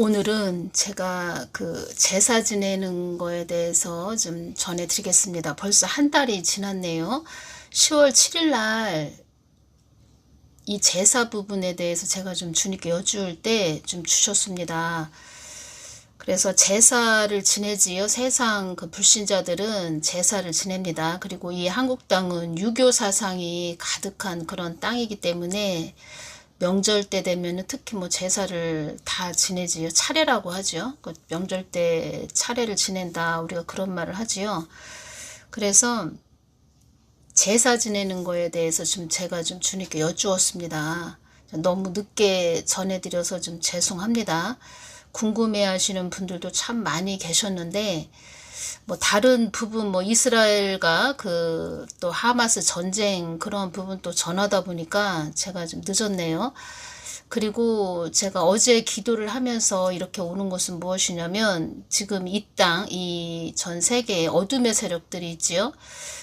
오늘은 제가 그 제사 지내는 거에 대해서 좀 전해드리겠습니다. 벌써 한 달이 지났네요. 10월 7일 날 이 제사 부분에 대해서 제가 좀 주님께 여쭈을 때 좀 주셨습니다. 그래서 제사를 지내지요. 세상 그 불신자들은 제사를 지냅니다. 그리고 이 한국 땅은 유교 사상이 가득한 그런 땅이기 때문에 명절 때 되면은 특히 뭐 제사를 다 지내지요. 차례라고 하죠. 그 명절 때 차례를 지낸다. 우리가 그런 말을 하지요. 그래서 제사 지내는 거에 대해서 좀 제가 좀 주님께 여쭈었습니다. 너무 늦게 전해드려서 좀 죄송합니다. 궁금해 하시는 분들도 참 많이 계셨는데, 뭐 다른 부분 뭐 이스라엘과 그 또 하마스 전쟁 그런 부분 또 전하다 보니까 제가 좀 늦었네요. 그리고 제가 어제 기도를 하면서 이렇게 오는 것은 무엇이냐면 지금 이 땅, 이 전 세계에 어둠의 세력들이 있지요.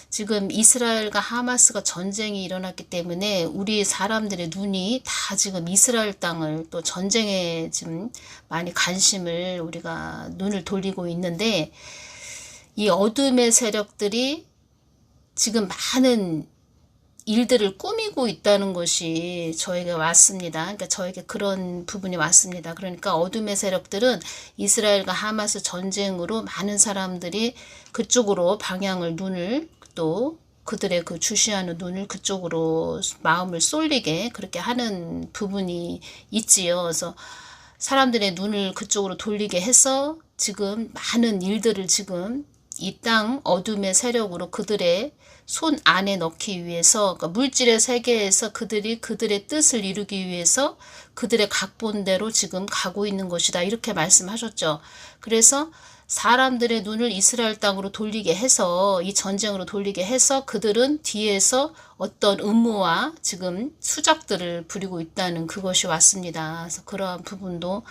지금 이스라엘과 하마스가 전쟁이 일어났기 때문에 우리 사람들의 눈이 다 지금 이스라엘 땅을 또 전쟁에 지금 많이 관심을 우리가 눈을 돌리고 있는데 이 어둠의 세력들이 지금 많은 일들을 꾸미고 있다는 것이 저에게 왔습니다. 그러니까 저에게 그런 부분이 왔습니다. 그러니까 어둠의 세력들은 이스라엘과 하마스 전쟁으로 많은 사람들이 그쪽으로 방향을 눈을 또 그들의 그 주시하는 눈을 그쪽으로 마음을 쏠리게 그렇게 하는 부분이 있지요. 그래서 사람들의 눈을 그쪽으로 돌리게 해서 지금 많은 일들을 지금 이 땅 어둠의 세력으로 그들의 손 안에 넣기 위해서 그러니까 물질의 세계에서 그들이 그들의 뜻을 이루기 위해서 그들의 각본대로 지금 가고 있는 것이다 이렇게 말씀하셨죠. 그래서 사람들의 눈을 이스라엘 땅으로 돌리게 해서 이 전쟁으로 돌리게 해서 그들은 뒤에서 어떤 음모와 지금 수작들을 부리고 있다는 그것이 왔습니다. 그래서 그러한 부분도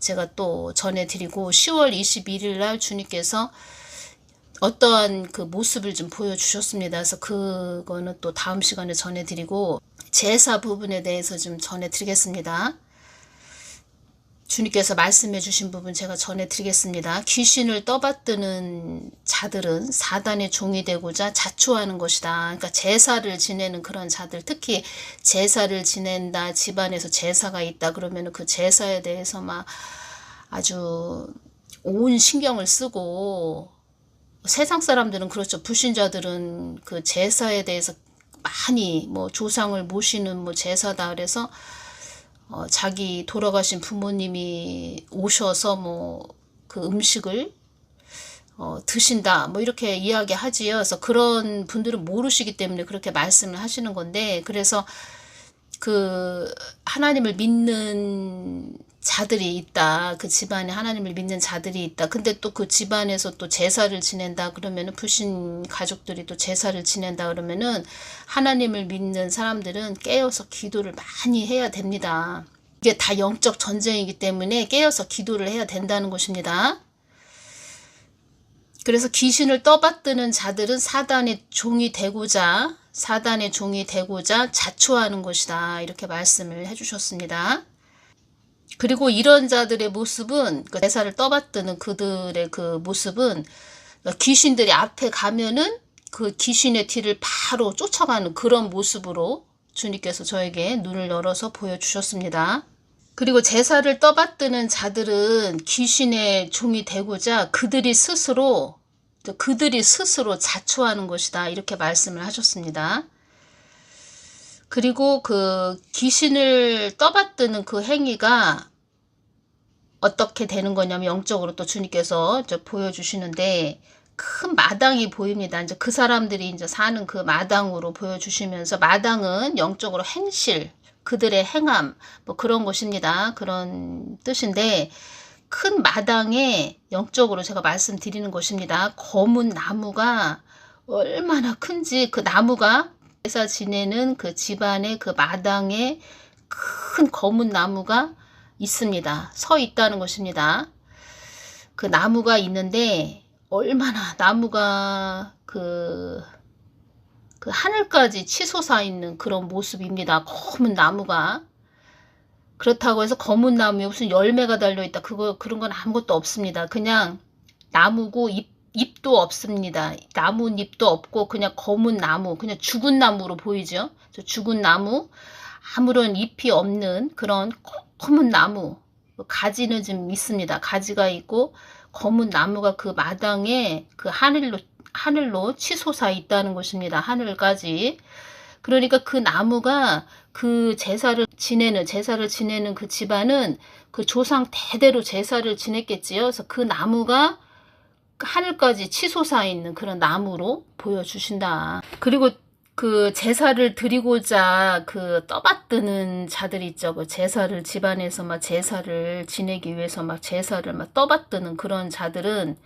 제가 또 전해드리고 10월 21일 날 주님께서 어떠한 그 모습을 좀 보여주셨습니다. 그래서 그거는 또 다음 시간에 전해드리고 제사 부분에 대해서 좀 전해드리겠습니다. 주님께서 말씀해 주신 부분 제가 전해드리겠습니다. 귀신을 떠받드는 자들은 사단의 종이 되고자 자초하는 것이다. 그러니까 제사를 지내는 그런 자들, 특히 제사를 지낸다, 집안에서 제사가 있다 그러면 그 제사에 대해서 막 아주 온 신경을 쓰고 세상 사람들은 그렇죠. 불신자들은 그 제사에 대해서 많이 뭐 조상을 모시는 뭐 제사다 그래서 어 자기 돌아가신 부모님이 오셔서 뭐 그 음식을 어 드신다 뭐 이렇게 이야기하지요. 그래서 그런 분들은 모르시기 때문에 그렇게 말씀을 하시는 건데 그래서 그 하나님을 믿는 자들이 있다. 그 집안에 하나님을 믿는 자들이 있다. 근데 또 그 집안에서 또 제사를 지낸다. 그러면은 불신 가족들이 또 제사를 지낸다. 그러면은 하나님을 믿는 사람들은 깨어서 기도를 많이 해야 됩니다. 이게 다 영적 전쟁이기 때문에 깨어서 기도를 해야 된다는 것입니다. 그래서 귀신을 떠받드는 자들은 사단의 종이 되고자 사단의 종이 되고자 자초하는 것이다. 이렇게 말씀을 해주셨습니다. 그리고 이런 자들의 모습은 그 대사를 떠받드는 그들의 그 모습은 귀신들이 앞에 가면은 그 귀신의 뒤를 바로 쫓아가는 그런 모습으로 주님께서 저에게 눈을 열어서 보여주셨습니다. 그리고 제사를 떠받드는 자들은 귀신의 종이 되고자 그들이 스스로 그들이 스스로 자초하는 것이다 이렇게 말씀을 하셨습니다. 그리고 그 귀신을 떠받드는 그 행위가 어떻게 되는 거냐면 영적으로 또 주님께서 보여주시는데 큰 마당이 보입니다. 이제 그 사람들이 이제 사는 그 마당으로 보여주시면서 마당은 영적으로 행실, 그들의 행함, 뭐 그런 것입니다. 그런 뜻인데 큰 마당에 영적으로 제가 말씀드리는 것입니다. 검은 나무가 얼마나 큰지 그 나무가 회사 지내는 그 집안의 그 마당에 큰 검은 나무가 있습니다. 서 있다는 것입니다. 그 나무가 있는데 얼마나 나무가 그, 그 하늘까지 치솟아 있는 그런 모습입니다. 검은 나무가. 그렇다고 해서 검은 나무에 무슨 열매가 달려 있다. 그거, 그런 건 아무것도 없습니다. 그냥 나무고 잎, 잎도 없습니다. 나뭇잎도 없고 그냥 검은 나무, 그냥 죽은 나무로 보이죠? 저 죽은 나무, 아무런 잎이 없는 그런 검은 나무, 가지는 좀 있습니다. 가지가 있고 검은 나무가 그 마당에 그 하늘로 하늘로 치솟아 있다는 것입니다. 하늘까지. 그러니까 그 나무가 그 제사를 지내는 제사를 지내는 그 집안은 그 조상 대대로 제사를 지냈겠지요. 그래서 그 나무가 하늘까지 치솟아 있는 그런 나무로 보여주신다. 그리고 그 제사를 드리고자 그 떠받드는 자들 있죠. 그 제사를 집안에서 막 제사를 지내기 위해서 막 제사를 막 떠받드는 그런 자들은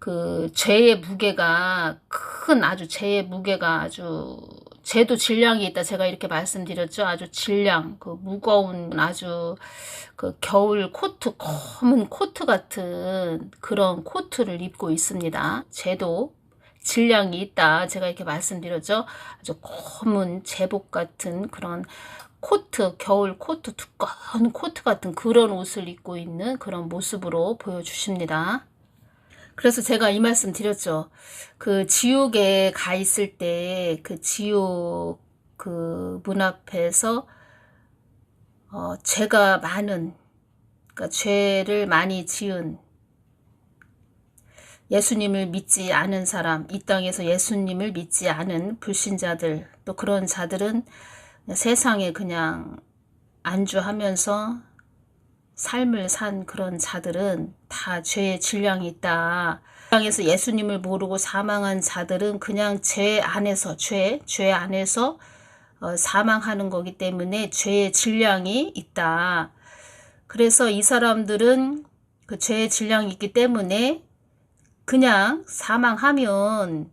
그 죄의 무게가 큰 아주 죄의 무게가 아주 죄도 질량이 있다. 제가 이렇게 말씀드렸죠. 아주 질량, 그 무거운 아주 그 겨울 코트, 검은 코트 같은 그런 코트를 입고 있습니다. 죄도 질량이 있다. 제가 이렇게 말씀드렸죠. 아주 검은 제복 같은 그런 코트, 겨울 코트, 두꺼운 코트 같은 그런 옷을 입고 있는 그런 모습으로 보여주십니다. 그래서 제가 이 말씀 드렸죠. 그 지옥에 가 있을 때 그 지옥 그 문 앞에서 어, 죄가 많은 그러니까 죄를 많이 지은 예수님을 믿지 않은 사람, 이 땅에서 예수님을 믿지 않은 불신자들, 또 그런 자들은 세상에 그냥 안주하면서 삶을 산 그런 자들은 다 죄의 질량이 있다. 땅에서 예수님을 모르고 사망한 자들은 그냥 죄 안에서 죄, 죄 안에서 어, 사망하는 거기 때문에 죄의 질량이 있다. 그래서 이 사람들은 그 죄의 질량이 있기 때문에 그냥 사망하면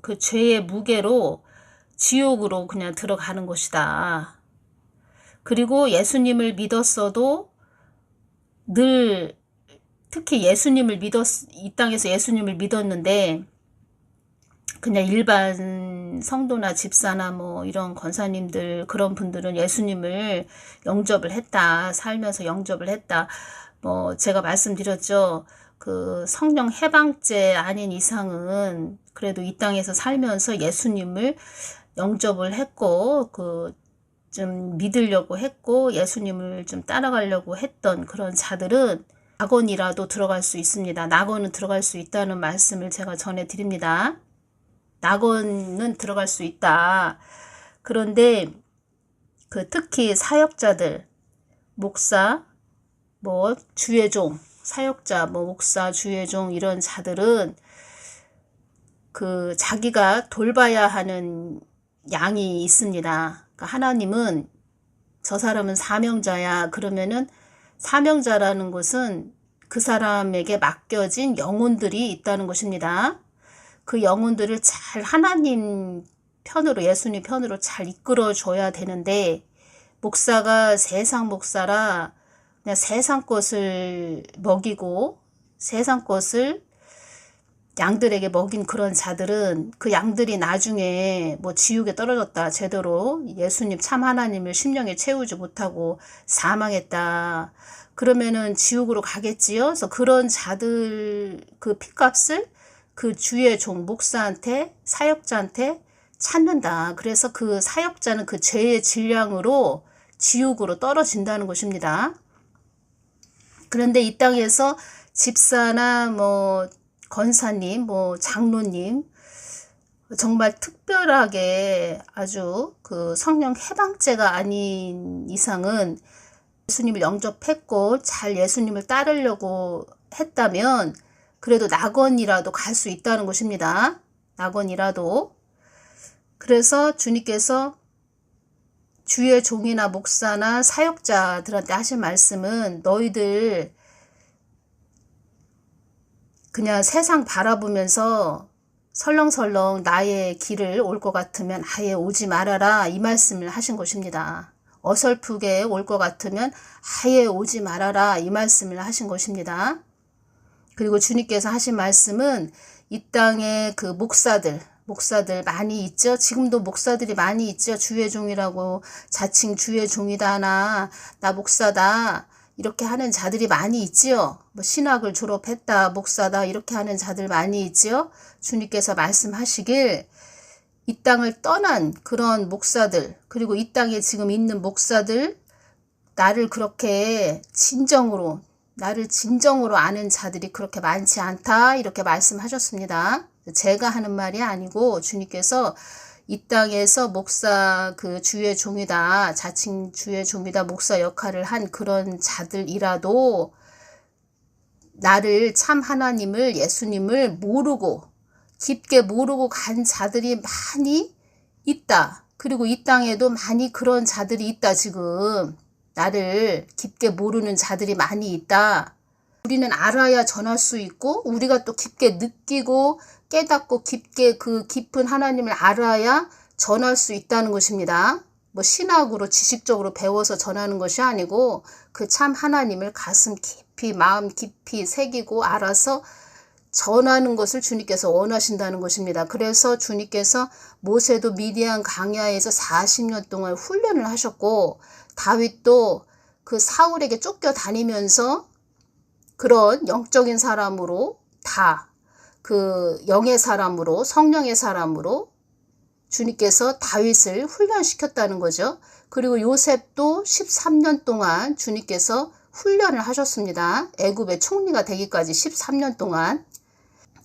그 죄의 무게로 지옥으로 그냥 들어가는 것이다. 그리고 예수님을 믿었어도 늘 특히 예수님을 믿었 이 땅에서 예수님을 믿었는데 그냥 일반 성도나 집사나 뭐 이런 권사님들 그런 분들은 예수님을 영접을 했다 살면서 영접을 했다. 뭐 제가 말씀드렸죠. 그 성령 해방죄 아닌 이상은 그래도 이 땅에서 살면서 예수님을 영접을 했고 그 좀 믿으려고 했고 예수님을 좀 따라가려고 했던 그런 자들은 낙원이라도 들어갈 수 있습니다. 낙원은 들어갈 수 있다는 말씀을 제가 전해드립니다. 낙원은 들어갈 수 있다. 그런데 그 특히 사역자들, 목사, 뭐 주의 종, 사역자, 뭐 목사, 주의 종 이런 자들은 그 자기가 돌봐야 하는 양이 있습니다. 그러니까 하나님은 저 사람은 사명자야. 그러면은 사명자라는 것은 그 사람에게 맡겨진 영혼들이 있다는 것입니다. 그 영혼들을 잘 하나님 편으로 예수님 편으로 잘 이끌어 줘야 되는데 목사가 세상 목사라 그냥 세상 것을 먹이고 세상 것을 양들에게 먹인 그런 자들은 그 양들이 나중에 뭐 지옥에 떨어졌다 제대로 예수님 참 하나님을 심령에 채우지 못하고 사망했다. 그러면은 지옥으로 가겠지요? 그래서 그런 자들 그 핏값을 그 주의 종 목사한테 사역자한테 찾는다. 그래서 그 사역자는 그 죄의 질량으로 지옥으로 떨어진다는 것입니다. 그런데 이 땅에서 집사나 뭐 권사님, 뭐 장로님 정말 특별하게 아주 그 성령 해방죄가 아닌 이상은 예수님을 영접했고 잘 예수님을 따르려고 했다면 그래도 낙원이라도 갈 수 있다는 것입니다. 낙원이라도. 그래서 주님께서 주의 종이나 목사나 사역자들한테 하실 말씀은 너희들 그냥 세상 바라보면서 설렁설렁 나의 길을 올 것 같으면 아예 오지 말아라 이 말씀을 하신 것입니다. 어설프게 올 것 같으면 아예 오지 말아라 이 말씀을 하신 것입니다. 그리고 주님께서 하신 말씀은 이 땅의 그 목사들, 목사들 많이 있죠. 지금도 목사들이 많이 있죠. 주의 종이라고 자칭 주의 종이다 나, 나 목사다. 이렇게 하는 자들이 많이 있지요. 뭐 신학을 졸업했다, 목사다 이렇게 하는 자들 많이 있지요. 주님께서 말씀하시길 이 땅을 떠난 그런 목사들 그리고 이 땅에 지금 있는 목사들 나를 그렇게 진정으로 나를 진정으로 아는 자들이 그렇게 많지 않다 이렇게 말씀하셨습니다. 제가 하는 말이 아니고 주님께서 이 땅에서 목사 그 주의 종이다 자칭 주의 종이다 목사 역할을 한 그런 자들이라도 나를 참 하나님을 예수님을 모르고 깊게 모르고 간 자들이 많이 있다. 그리고 이 땅에도 많이 그런 자들이 있다 지금 나를 깊게 모르는 자들이 많이 있다. 우리는 알아야 전할 수 있고 우리가 또 깊게 느끼고 깨닫고 깊게 그 깊은 하나님을 알아야 전할 수 있다는 것입니다. 뭐 신학으로 지식적으로 배워서 전하는 것이 아니고 그 참 하나님을 가슴 깊이 마음 깊이 새기고 알아서 전하는 것을 주님께서 원하신다는 것입니다. 그래서 주님께서 모세도 미디안 강야에서 40년 동안 훈련을 하셨고 다윗도 그 사울에게 쫓겨 다니면서 그런 영적인 사람으로 다 그 영의 사람으로 성령의 사람으로 주님께서 다윗을 훈련시켰다는 거죠. 그리고 요셉도 13년 동안 주님께서 훈련을 하셨습니다. 애굽의 총리가 되기까지 13년 동안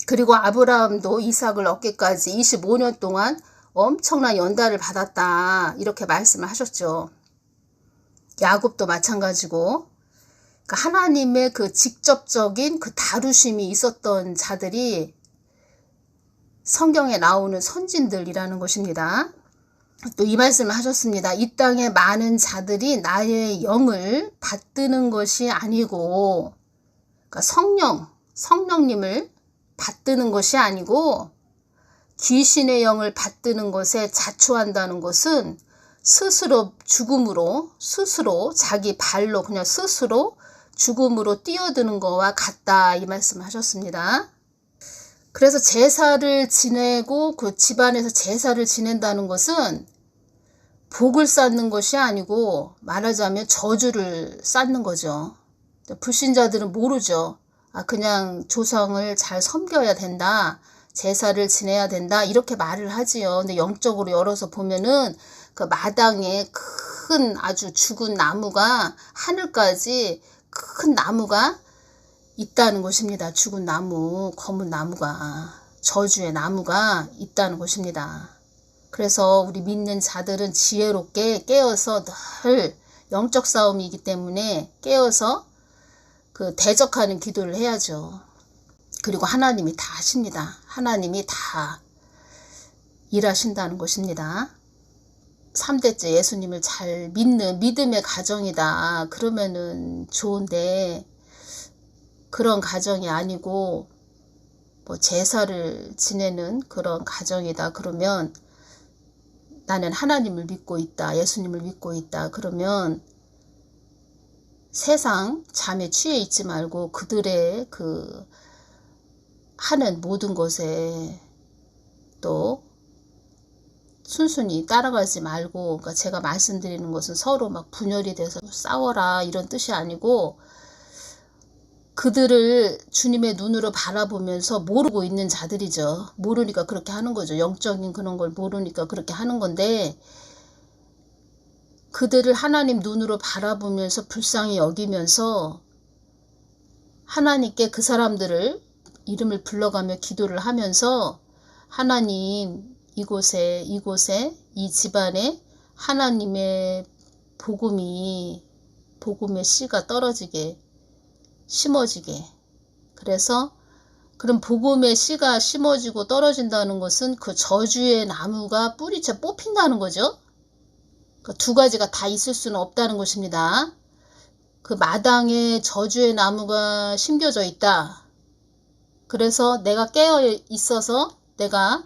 그리고 아브라함도 이삭을 얻기까지 25년 동안 엄청난 연단을 받았다. 이렇게 말씀을 하셨죠. 야곱도 마찬가지고 하나님의 그 직접적인 그 다루심이 있었던 자들이 성경에 나오는 선진들이라는 것입니다. 또 이 말씀을 하셨습니다. 이 땅에 많은 자들이 나의 영을 받드는 것이 아니고 그러니까 성령, 성령님을 받드는 것이 아니고 귀신의 영을 받드는 것에 자초한다는 것은 스스로 죽음으로 스스로 자기 발로 그냥 스스로 죽음으로 뛰어드는 거와 같다 이 말씀 하셨습니다. 그래서 제사를 지내고 그 집안에서 제사를 지낸다는 것은 복을 쌓는 것이 아니고 말하자면 저주를 쌓는 거죠. 불신자들은 모르죠. 아, 그냥 조상을 잘 섬겨야 된다. 제사를 지내야 된다. 이렇게 말을 하지요. 근데 영적으로 열어서 보면은 그 마당에 큰 아주 죽은 나무가 하늘까지 큰 나무가 있다는 것입니다. 죽은 나무, 검은 나무가, 저주의 나무가 있다는 것입니다. 그래서 우리 믿는 자들은 지혜롭게 깨어서 늘 영적 싸움이기 때문에 깨어서 그 대적하는 기도를 해야죠. 그리고 하나님이 다 하십니다. 하나님이 다 일하신다는 것입니다. 3대째 예수님을 잘 믿는 믿음의 가정이다. 그러면은 좋은데 그런 가정이 아니고 뭐 제사를 지내는 그런 가정이다. 그러면 나는 하나님을 믿고 있다. 예수님을 믿고 있다. 그러면 세상 잠에 취해 있지 말고 그들의 그 하는 모든 것에 또 순순히 따라가지 말고 그러니까 제가 말씀드리는 것은 서로 막 분열이 돼서 싸워라 이런 뜻이 아니고 그들을 주님의 눈으로 바라보면서 모르고 있는 자들이죠. 모르니까 그렇게 하는 거죠. 영적인 그런 걸 모르니까 그렇게 하는 건데 그들을 하나님 눈으로 바라보면서 불쌍히 여기면서 하나님께 그 사람들을 이름을 불러가며 기도를 하면서 하나님 이곳에 이곳에 이 집안에 하나님의 복음이 복음의 씨가 떨어지게 심어지게 그래서 그럼 복음의 씨가 심어지고 떨어진다는 것은 그 저주의 나무가 뿌리채 뽑힌다는 거죠. 그 두 가지가 다 있을 수는 없다는 것입니다. 그 마당에 저주의 나무가 심겨져 있다. 그래서 내가 깨어 있어서 내가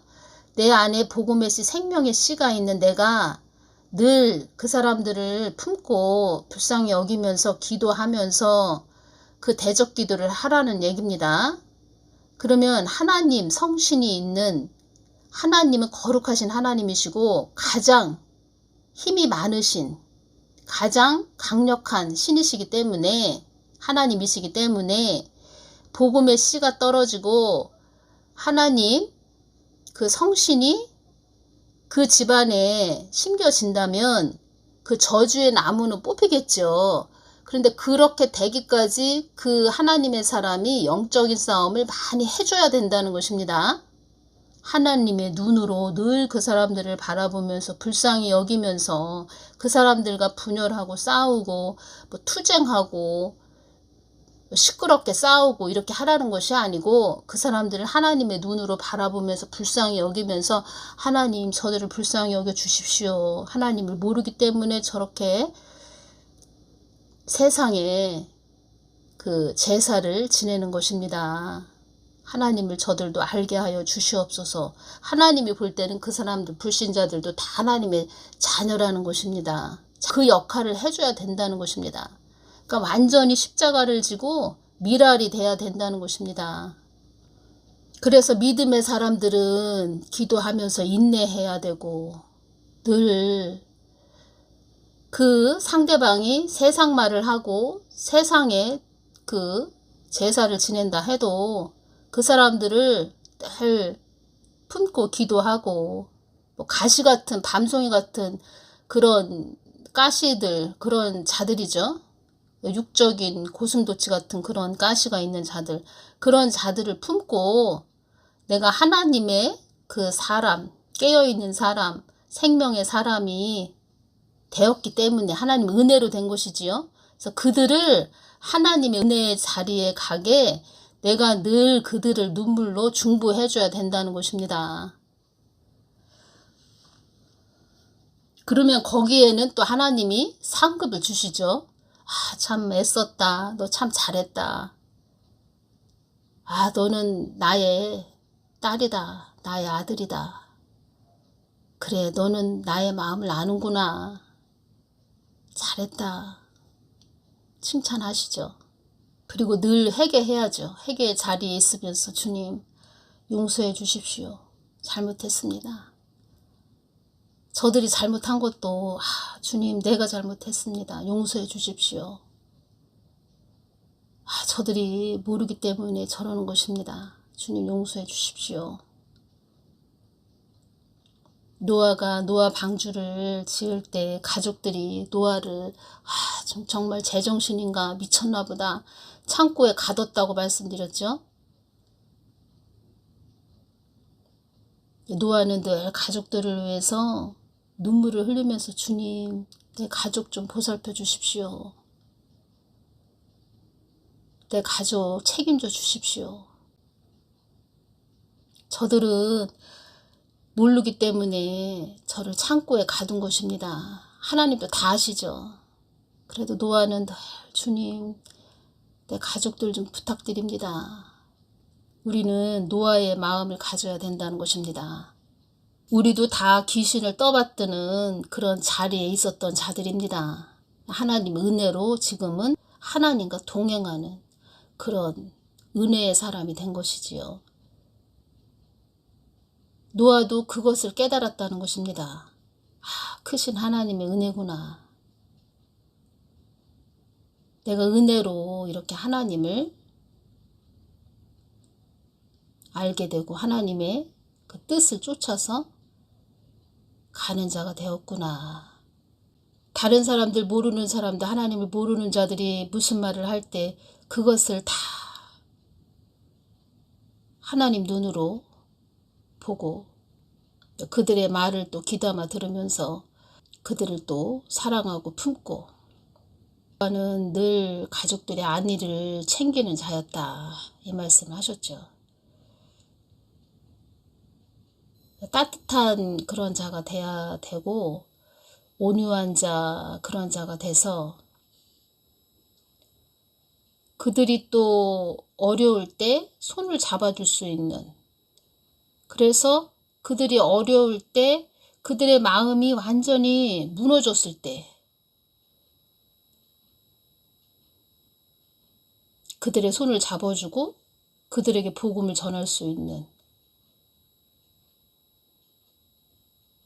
내 안에 복음의 씨, 생명의 씨가 있는 내가 늘 그 사람들을 품고 불쌍히 여기면서 기도하면서 그 대적 기도를 하라는 얘기입니다. 그러면 하나님 성신이 있는 하나님은 거룩하신 하나님이시고 가장 힘이 많으신 가장 강력한 신이시기 때문에 하나님이시기 때문에 복음의 씨가 떨어지고 하나님 그 성신이 그 집안에 심겨진다면 그 저주의 나무는 뽑히겠죠. 그런데 그렇게 되기까지 그 하나님의 사람이 영적인 싸움을 많이 해줘야 된다는 것입니다. 하나님의 눈으로 늘 그 사람들을 바라보면서 불쌍히 여기면서 그 사람들과 분열하고 싸우고 뭐 투쟁하고 시끄럽게 싸우고 이렇게 하라는 것이 아니고 그 사람들을 하나님의 눈으로 바라보면서 불쌍히 여기면서 하나님 저들을 불쌍히 여겨 주십시오. 하나님을 모르기 때문에 저렇게 세상에 그 제사를 지내는 것입니다. 하나님을 저들도 알게 하여 주시옵소서. 하나님이 볼 때는 그 사람들 불신자들도 다 하나님의 자녀라는 것입니다. 그 역할을 해줘야 된다는 것입니다. 그러니까 완전히 십자가를 지고 미랄이 돼야 된다는 것입니다. 그래서 믿음의 사람들은 기도하면서 인내해야 되고 늘 그 상대방이 세상 말을 하고 세상에 그 제사를 지낸다 해도 그 사람들을 늘 품고 기도하고 뭐 가시 같은 밤송이 같은 그런 가시들 그런 자들이죠. 육적인 고슴도치 같은 그런 가시가 있는 자들 그런 자들을 품고 내가 하나님의 그 사람 깨어있는 사람 생명의 사람이 되었기 때문에 하나님 은혜로 된 것이지요. 그래서 그들을 하나님의 은혜의 자리에 가게 내가 늘 그들을 눈물로 중보해 줘야 된다는 것입니다. 그러면 거기에는 또 하나님이 상급을 주시죠. 아, 참 애썼다. 너 참 잘했다. 아, 너는 나의 딸이다. 나의 아들이다. 그래, 너는 나의 마음을 아는구나. 잘했다. 칭찬하시죠. 그리고 늘 회개해야죠. 회개의 자리에 있으면서 주님 용서해 주십시오. 잘못했습니다. 저들이 잘못한 것도 아, 주님 내가 잘못했습니다. 용서해 주십시오. 아, 저들이 모르기 때문에 저러는 것입니다. 주님 용서해 주십시오. 노아가 노아 방주를 지을 때 가족들이 노아를 아, 좀 정말 제정신인가 미쳤나 보다 창고에 가뒀다고 말씀드렸죠. 노아는 늘 가족들을 위해서 눈물을 흘리면서 주님 내 가족 좀 보살펴 주십시오. 내 가족 책임져 주십시오. 저들은 모르기 때문에 저를 창고에 가둔 것입니다. 하나님도 다 아시죠. 그래도 노아는 늘 주님 내 가족들 좀 부탁드립니다. 우리는 노아의 마음을 가져야 된다는 것입니다. 우리도 다 귀신을 떠받드는 그런 자리에 있었던 자들입니다. 하나님 은혜로 지금은 하나님과 동행하는 그런 은혜의 사람이 된 것이지요. 노아도 그것을 깨달았다는 것입니다. 아, 크신 하나님의 은혜구나. 내가 은혜로 이렇게 하나님을 알게 되고 하나님의 그 뜻을 쫓아서 가는 자가 되었구나. 다른 사람들 모르는 사람들 하나님을 모르는 자들이 무슨 말을 할 때 그것을 다 하나님 눈으로 보고 그들의 말을 또 귀담아 들으면서 그들을 또 사랑하고 품고 나는 늘 가족들의 안위를 챙기는 자였다 이 말씀을 하셨죠. 따뜻한 그런 자가 돼야 되고 온유한 자 그런 자가 돼서 그들이 또 어려울 때 손을 잡아줄 수 있는. 그래서 그들이 어려울 때 그들의 마음이 완전히 무너졌을 때 그들의 손을 잡아주고 그들에게 복음을 전할 수 있는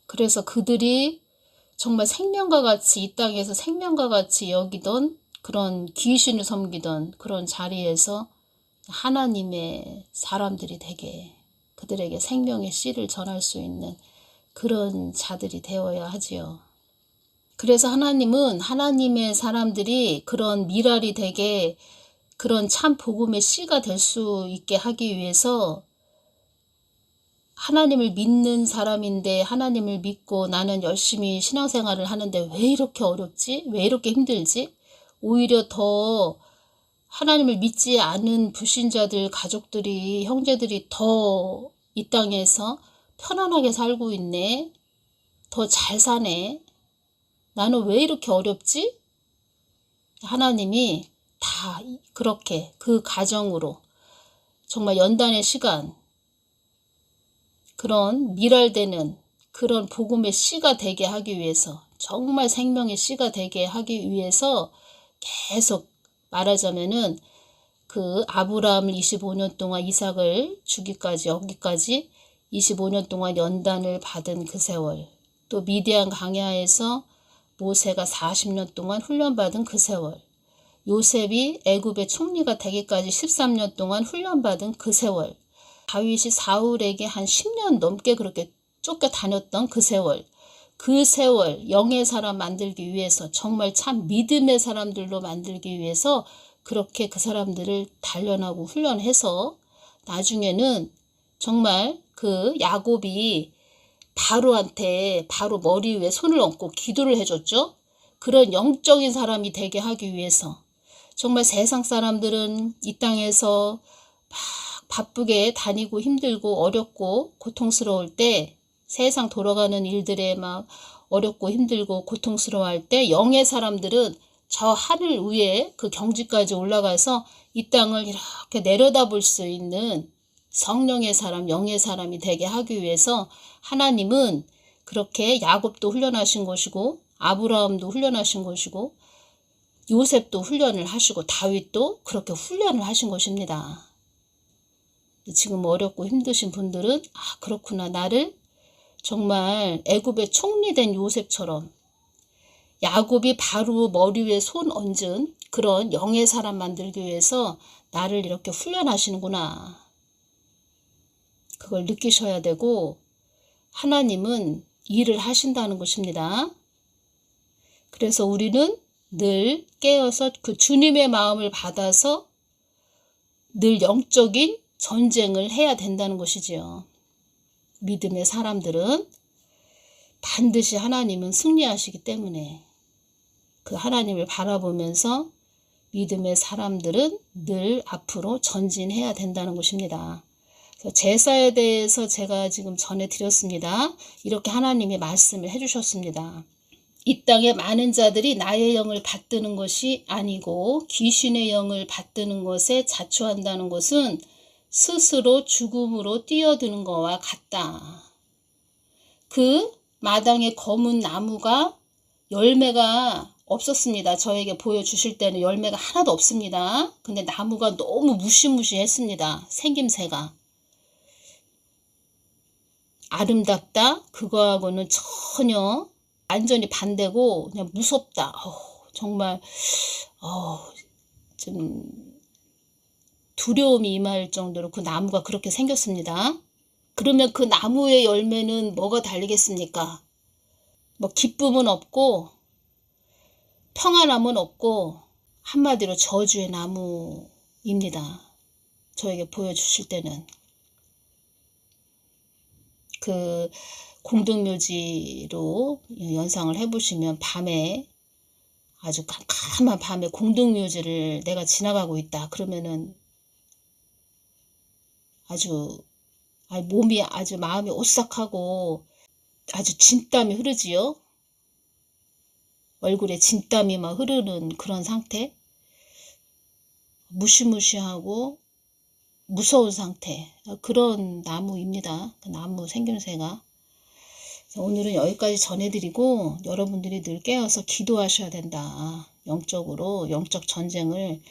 그래서 그들이 정말 생명과 같이 이 땅에서 생명과 같이 여기던 그런 귀신을 섬기던 그런 자리에서 하나님의 사람들이 되게 그들에게 생명의 씨를 전할 수 있는 그런 자들이 되어야 하지요. 그래서 하나님은 하나님의 사람들이 그런 미랄이 되게 그런 참 복음의 씨가 될 수 있게 하기 위해서 하나님을 믿는 사람인데 하나님을 믿고 나는 열심히 신앙생활을 하는데 왜 이렇게 어렵지? 왜 이렇게 힘들지? 오히려 더 하나님을 믿지 않은 불신자들 가족들이 형제들이 더 이 땅에서 편안하게 살고 있네. 더 잘 사네. 나는 왜 이렇게 어렵지? 하나님이 다 그렇게 그 가정으로 정말 연단의 시간 그런 미랄되는 그런 복음의 씨가 되게 하기 위해서 정말 생명의 씨가 되게 하기 위해서 계속 말하자면은 그 아브라함을 25년 동안 이삭을 주기까지 여기까지 25년 동안 연단을 받은 그 세월 또 미디안 강야에서 모세가 40년 동안 훈련받은 그 세월 요셉이 애굽의 총리가 되기까지 13년 동안 훈련받은 그 세월 다윗이 사울에게 한 10년 넘게 그렇게 쫓겨다녔던 그 세월 그 세월 영의 사람 만들기 위해서 정말 참 믿음의 사람들로 만들기 위해서 그렇게 그 사람들을 단련하고 훈련해서 나중에는 정말 그 야곱이 바로한테 바로 머리 위에 손을 얹고 기도를 해줬죠. 그런 영적인 사람이 되게 하기 위해서 정말 세상 사람들은 이 땅에서 막 바쁘게 다니고 힘들고 어렵고 고통스러울 때 세상 돌아가는 일들에 막 어렵고 힘들고 고통스러워할 때 영의 사람들은 저 하늘 위에 그 경지까지 올라가서 이 땅을 이렇게 내려다볼 수 있는 성령의 사람, 영의 사람이 되게 하기 위해서 하나님은 그렇게 야곱도 훈련하신 것이고 아브라함도 훈련하신 것이고 요셉도 훈련을 하시고 다윗도 그렇게 훈련을 하신 것입니다. 지금 어렵고 힘드신 분들은 아 그렇구나 나를 정말 애굽의 총리된 요셉처럼 야곱이 바로 머리 위에 손 얹은 그런 영의 사람 만들기 위해서 나를 이렇게 훈련하시는구나. 그걸 느끼셔야 되고 하나님은 일을 하신다는 것입니다. 그래서 우리는 늘 깨어서 그 주님의 마음을 받아서 늘 영적인 전쟁을 해야 된다는 것이지요. 믿음의 사람들은 반드시 하나님은 승리하시기 때문에 그 하나님을 바라보면서 믿음의 사람들은 늘 앞으로 전진해야 된다는 것입니다. 제사에 대해서 제가 지금 전해드렸습니다. 이렇게 하나님이 말씀을 해주셨습니다. 이 땅에 많은 자들이 나의 영을 받드는 것이 아니고 귀신의 영을 받드는 것에 자초한다는 것은 스스로 죽음으로 뛰어드는 것과 같다. 그 마당의 검은 나무가 열매가 없었습니다. 저에게 보여주실 때는 열매가 하나도 없습니다. 근데 나무가 너무 무시무시했습니다. 생김새가. 아름답다? 그거하고는 전혀 완전히 반대고 그냥 무섭다. 어, 정말 어, 좀 두려움이 임할 정도로 그 나무가 그렇게 생겼습니다. 그러면 그 나무의 열매는 뭐가 달리겠습니까? 뭐 기쁨은 없고 평안함은 없고 한마디로 저주의 나무입니다. 저에게 보여주실 때는 그 공동묘지로 연상을 해보시면 밤에 아주 캄캄한 밤에 공동묘지를 내가 지나가고 있다. 그러면은 아주 몸이 아주 마음이 오싹하고 아주 진땀이 흐르지요. 얼굴에 진땀이 막 흐르는 그런 상태. 무시무시하고 무서운 상태. 그런 나무입니다. 그 나무 생김새가. 오늘은 여기까지 전해드리고 여러분들이 늘 깨어서 기도하셔야 된다. 영적으로 영적 전쟁을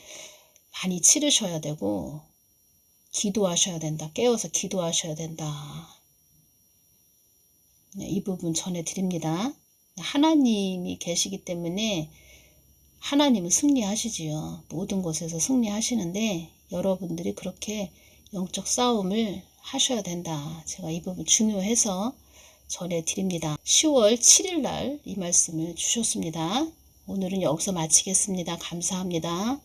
많이 치르셔야 되고 기도하셔야 된다. 깨어서 기도하셔야 된다. 네, 이 부분 전해드립니다. 하나님이 계시기 때문에 하나님은 승리하시지요. 모든 곳에서 승리하시는데 여러분들이 그렇게 영적 싸움을 하셔야 된다. 제가 이 부분 중요해서 전해드립니다. 10월 7일 날 이 말씀을 주셨습니다. 오늘은 여기서 마치겠습니다. 감사합니다.